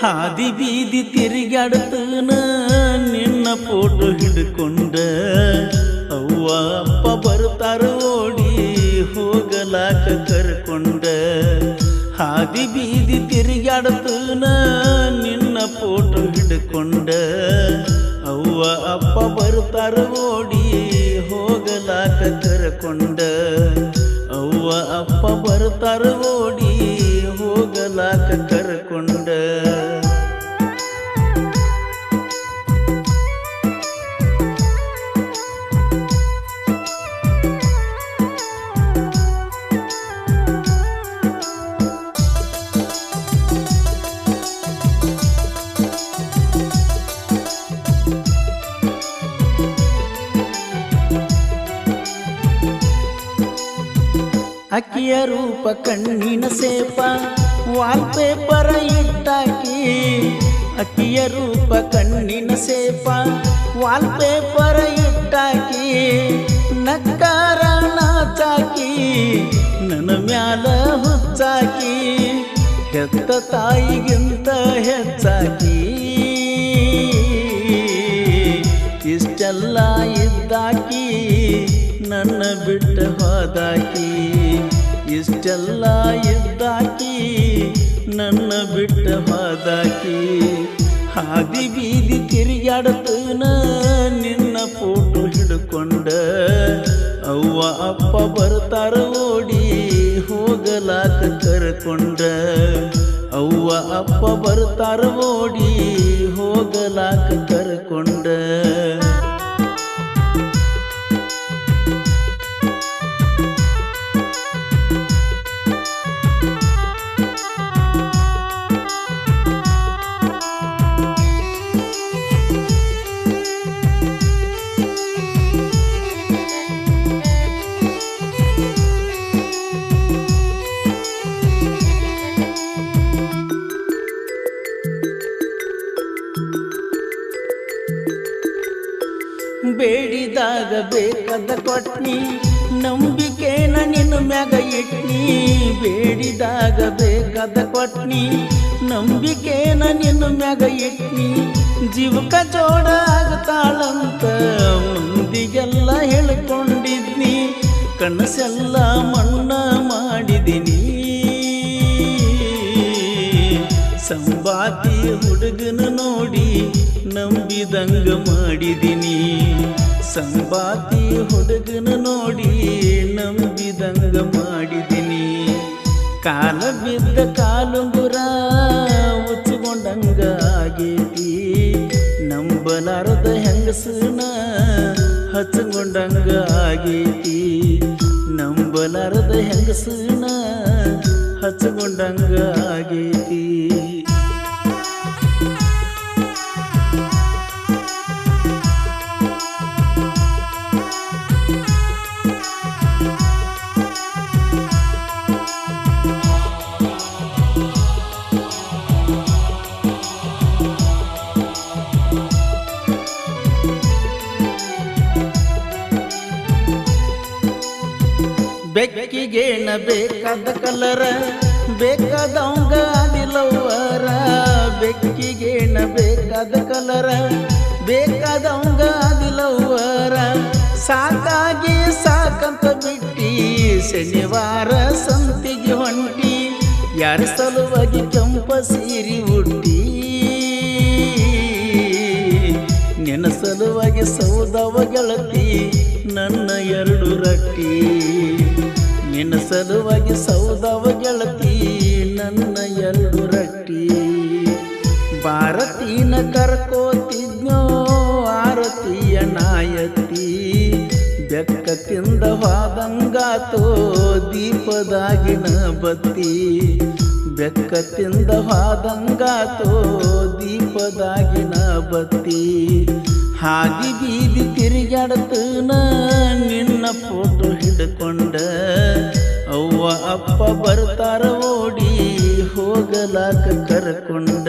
ಹಾದಿ ಬೀದಿ ತಿರುಗಾಡ್ತನ ನಿನ್ನ ಫೋಟೋ ಹಿಡ್ಕೊಂಡ. ಅವ್ವ ಅಪ್ಪ ಬರ್ತಾರ ಓಡಿ ಹೋಗಲಾಕ ಕರ್ಕೊಂಡ. ಹಾದಿ ಬೀದಿ ತಿರುಗಾಡ್ತನ ನಿನ್ನ ಫೋಟೋ ಹಿಡ್ಕೊಂಡ. ಅವ್ವ ಅಪ್ಪ ಬರ್ತಾರ ಓಡಿ ಹೋಗಲಾಕ ಕರ್ಕೊಂಡ. ಅವ್ವ ಅಪ್ಪ ಬರ್ತಾರ ಓಡಿ ಹೋಗಲಾಕ ಕರ್ಕೊಂಡ. ಅಕ್ಕಿಯ ರೂಪ ಕಣ್ಣಿನ ಸೇಪ ವಾಲ್ ಪೇಪರ ಇಟ್ಟಾಕಿ. ಅಕ್ಕಿಯ ರೂಪ ಕಣ್ಣಿನ ಸೇಪ ವಾಲ್ ಪೇಪರ ಇಟ್ಟಾಕಿ. ನಕ್ಕಾರ ನಾಚಾಕಿ, ನನ್ನ ಮ್ಯಾಲ ಹುಚ್ಚಾಕಿ. ಹೆತ್ತ ತಾಯಿಗಿಂತ ಹೆಚ್ಚಾಕಿ. ಇಷ್ಟೆಲ್ಲ ಇದ್ದಾಕಿ. ನನ್ನ ಬಿಟ್ಟ ಹೋದಾಕಿ, ಇಷ್ಟೆಲ್ಲ ಇದ್ದಾಕಿ, ನನ್ನ ಬಿಟ್ಟ ಹೋದಾಕಿ, ಹಾದಿ ಬೀದಿ ತಿರುಗಾಡ್ತನ ನಿನ್ನ ಫೋಟೋ ಹಿಡ್ಕೊಂಡ. ಅವ್ವ, ಅಪ್ಪ ಬರ್ತಾರ ಓಡಿ ಹೋಗಲಾಕ ಕರ್ಕೊಂಡ. ಅವ್ವ, ಅಪ್ಪ ಬರ್ತಾರ ಓಡಿ ಹೋಗಲಾಕ ಕರ್ಕೊಂಡ. ಬೇಡಿದಾಗ ಬೇಕಾದ ಕೊಟ್ನಿ, ನಂಬಿಕೆನ ನಿನ್ನ ಮ್ಯಾಗ ಇಟ್ನಿ. ಬೇಡಿದಾಗ ಬೇಕಾದ ಕೊಟ್ನಿ, ನಂಬಿಕೆನ ನಿನ್ನ ಮ್ಯಾಗ ಇಟ್ನಿ. ಜೀವಕ ಜೋಡ ಆಗ್ತಾಳಂತ ಮಂದಿಗೆಲ್ಲ ಹೇಳ್ಕೊಂಡಿದ್ನಿ. ಕನಸೆಲ್ಲ ಮಣ್ಣ ಮಾಡಿದಿನಿ. ಸಂಬಾತಿ ಹುಡುಗನ ನೋಡಿ ನಂಬಿದಂಗ ಮಾಡಿದಿನಿ. ಸಂಬಾತಿ ಹುಡುಗನ ನೋಡಿ ನಂಬಿದಂಗ ಮಾಡಿದಿನಿ. ಕಾಲ ಬಿದ್ದ ಕಾಲುಂಗುರ ಉಚ್ಚುಕೊಂಡಂಗ ಆಗೇತಿ. ನಂಬಲಾರದ ಹೆಂಗಸನ ಹಚ್ಚಿಕೊಂಡಂಗ ಆಗೇತಿ. ನಂಬಲಾರದ ಹೆಂಗಸನ ಹಚ್ಚಿಕೊಂಡಂಗ ಆಗೇತಿ. ಬೆಕ್ಕಿಗೇನ ಬೇಕಾದ ಕಲರ? ಬೇಕಾದವಂಗ ನಿಲ್ಲವರ ಬೆಕ್ಕಿಗೇಣ ಬೇಕಾದ ಕಲರ? ಬೇಕಾದವಂಗ ನಿಲ್ಲವರ ಸಾಕಾಗಿ ಸಾಕಂತ ಬಿಟ್ಟಿ, ಶನಿವಾರ ಸಂತಿಗೆ ಹೊಂಟಿ, ಯಾರ ಸಲುವಾಗಿ ನಿನ್ನ ಸಲುವಾಗಿ ಸೌದವ ಗೆಳತಿ, ನನ್ನ ಎರಡು ರಟ್ಟಿ. ಭಾರತೀನ ಕರ್ಕೋತಿದ್ನೋ ಆರತಿಯ ನಾಯತಿ ಬೆಕ್ಕ ತಿಂದ ಹೋದಂಗಾತೋ ದೀಪದಾಗಿನ ಬತ್ತಿ ಬೆಕ್ಕ ತಿಂದ ಹೋದಂಗಾತೋ ದೀಪದಾಗಿನ ಬತ್ತಿ ಹಾಗೆ ಬೀದಿ ತಿರುಗಾಡತನ, ನಿನ್ನ ಫೋಟೋ ಹಿಡ್ಕೊಂಡ ಬರ್ತಾರ ಓಡಿ ಹೋಗಲಾಕ ಕರ್ಕೊಂಡ